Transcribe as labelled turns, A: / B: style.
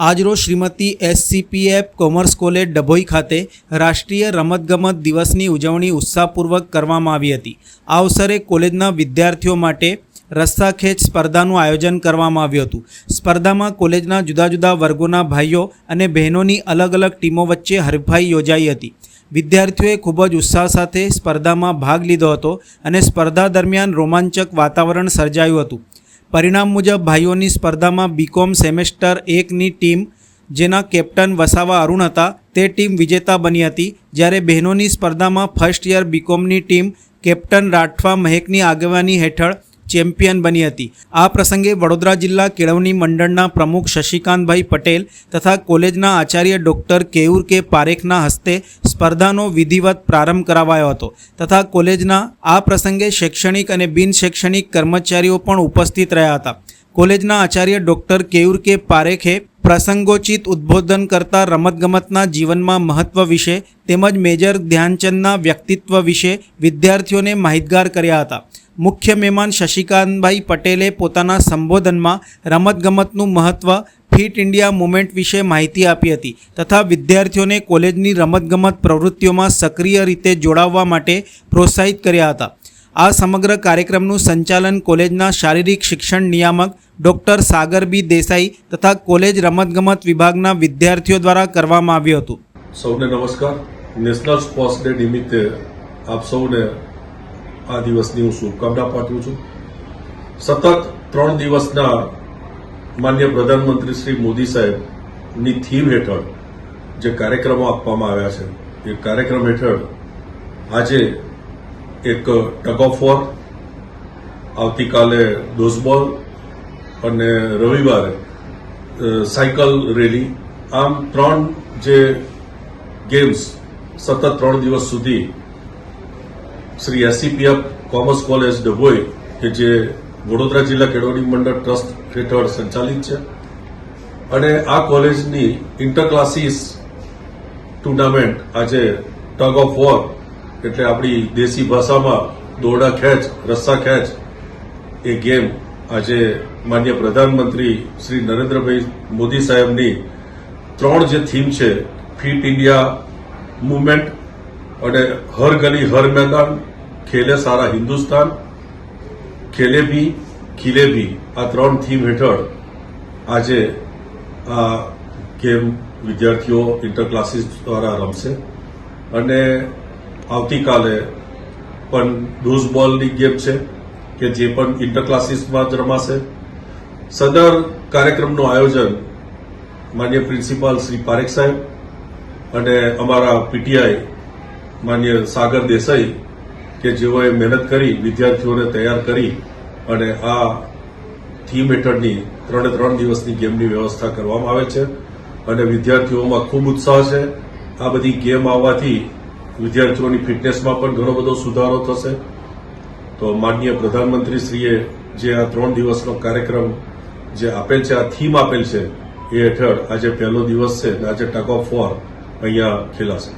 A: આજરોજ Shrimati SCPF commerce college Dabhoi ખાતે રાષ્ટ્રીય રમતગમત દિવસની ઉજવણી ઉત્સાહપૂર્વક કરવામાં આવી હતી. આ અવસરે કોલેજના વિદ્યાર્થીઓ માટે રસ્સાખેંચ સ્પર્ધાનું આયોજન કરવામાં આવ્યું હતું. સ્પર્ધામાં કોલેજના જુદા જુદા વર્ગોના ભાઈઓ અને બહેનોની અલગ અલગ ટીમો વચ્ચે હરીફાઈ યોજાઈ હતી. વિદ્યાર્થીઓએ ખૂબ જ ઉત્સાહ સાથે સ્પર્ધામાં ભાગ લીધો હતો અને સ્પર્ધા દરમિયાન રોમાંચક વાતાવરણ સર્જાયું હતું. પરિણામ મુજબ ભાઈઓની સ્પર્ધામાં બીકોમ સેમેસ્ટર એકની ટીમ, જેના કેપ્ટન વસાવા અરુણ હતા, તે ટીમ વિજેતા બની હતી. જ્યારે બહેનોની સ્પર્ધામાં ફર્સ્ટ યર બીકોમની ટીમ કેપ્ટન રાઠવા મહેકની આગેવાની હેઠળ ચેમ્પિયન બની હતી. આ પ્રસંગે વડોદરા જિલ્લા કેળવણી મંડળના પ્રમુખ શશિકાંતભાઈ પટેલ તથા કોલેજના આચાર્ય ડૉક્ટર કેયુર કે પારેખના હસ્તે સ્પર્ધાનો વિધિવત પ્રારંભ કરાવાયો હતો તથા કોલેજના આ પ્રસંગે શૈક્ષણિક અને બિનશૈક્ષણિક કર્મચારીઓ પણ ઉપસ્થિત રહ્યા હતા. કોલેજના આચાર્ય ડૉક્ટર કેયુર કે પારેખે પ્રસંગોચિત ઉદ્બોધન કરતા રમતગમતના જીવનમાં મહત્વ વિશે તેમજ મેજર ધ્યાનચંદના વ્યક્તિત્વ વિશે વિદ્યાર્થીઓને માહિતગાર કર્યા હતા. મુખ્ય મહેમાન શશિકાંતભાઈ પટેલે પોતાના સંબોધનમાં રમતગમતનું મહત્ત્વ ફિટ ઇન્ડિયા મુવમેન્ટ વિશે માહિતી આપી હતી તથા વિદ્યાર્થીઓને કોલેજની રમતગમત પ્રવૃત્તિઓમાં સક્રિય રીતે જોડાવવા માટે પ્રોત્સાહિત કર્યા હતા. આ સમગ્ર કાર્યક્રમનું સંચાલન કોલેજના શારીરિક શિક્ષણ નિયામક ડૉક્ટર સાગર બી દેસાઈ તથા કોલેજ રમતગમત વિભાગના વિદ્યાર્થીઓ દ્વારા કરવામાં આવ્યું હતું.
B: સૌને નમસ્કાર. નેશનલ સ્પોર્ટ્સ ડે નિમિત્તે આપ સૌને આ દિવસની હું શુભકામના પાઠવું છું. સતત ત્રણ દિવસના માન્ય પ્રધાનમંત્રી શ્રી મોદી સાહેબની થીમ હેઠળ જે કાર્યક્રમો આપવામાં આવ્યા છે, એ કાર્યક્રમ હેઠળ આજે એક ટગ ઓફ વોર આવતીકાલે ડોઝબોલ અને રવિવારે સાયકલ રેલી, આમ ત્રણ જે ગેમ્સ સતત ત્રણ દિવસ સુધી Shri SCPF commerce college Dabhoi, કે જે વડોદરા જિલ્લા કેળવણી મંડળ ટ્રસ્ટ હેઠળ સંચાલિત છે. અને આ કોલેજની ઇન્ટર ક્લાસીસ ટુર્નામેન્ટ આજે ટગ ઓફ વોર, એટલે આપણી દેશી ભાષામાં દોરડા ખેંચ, રસ્સા ખેંચ, એ ગેમ આજે માન્ય પ્રધાનમંત્રી શ્રી નરેન્દ્રભાઈ મોદી સાહેબની ત્રણ જે થીમ છે, ફિટ ઇન્ડિયા મુવમેન્ટ અને હર ગલી, હર મેદાન, ખેલે સારા હિન્દુસ્તાન, ખેલે બી, ખીલે બી. આ ત્રણ થીમ હેઠળ આજે આ ગેમ વિદ્યાર્થીઓ ઇન્ટર ક્લાસીસ દ્વારા રમશે. અને આવતીકાલે પણ ડોઝ બોલની ગેમ છે કે જે પણ ઇન્ટર ક્લાસીસમાં જ રમાશે. સદર કાર્યક્રમનું આયોજન માન્ય પ્રિન્સિપાલ શ્રી પારેખ સાહેબ અને અમારા પીટીઆઈ માન્ય સાગર દેસાઈ કે જેઓએ મહેનત કરી, વિદ્યાર્થીઓને તૈયાર કરી અને આ થીમ હેઠળની ત્રણે ત્રણ દિવસની ગેમની વ્યવસ્થા કરવામાં આવે છે અને વિદ્યાર્થીઓમાં ખૂબ ઉત્સાહ છે. આ બધી ગેમ આવવાથી વિદ્યાર્થીઓની ફિટનેસમાં પણ ઘણો બધો સુધારો થશે. તો માનનીય પ્રધાનમંત્રીશ્રીએ જે આ ત્રણ દિવસનો કાર્યક્રમ જે આપેલ છે, આ થીમ આપેલ છે, એ હેઠળ આજે પહેલો દિવસ છે અને આજે ટગ ઓફ વોર અહીંયા ખેલાશે.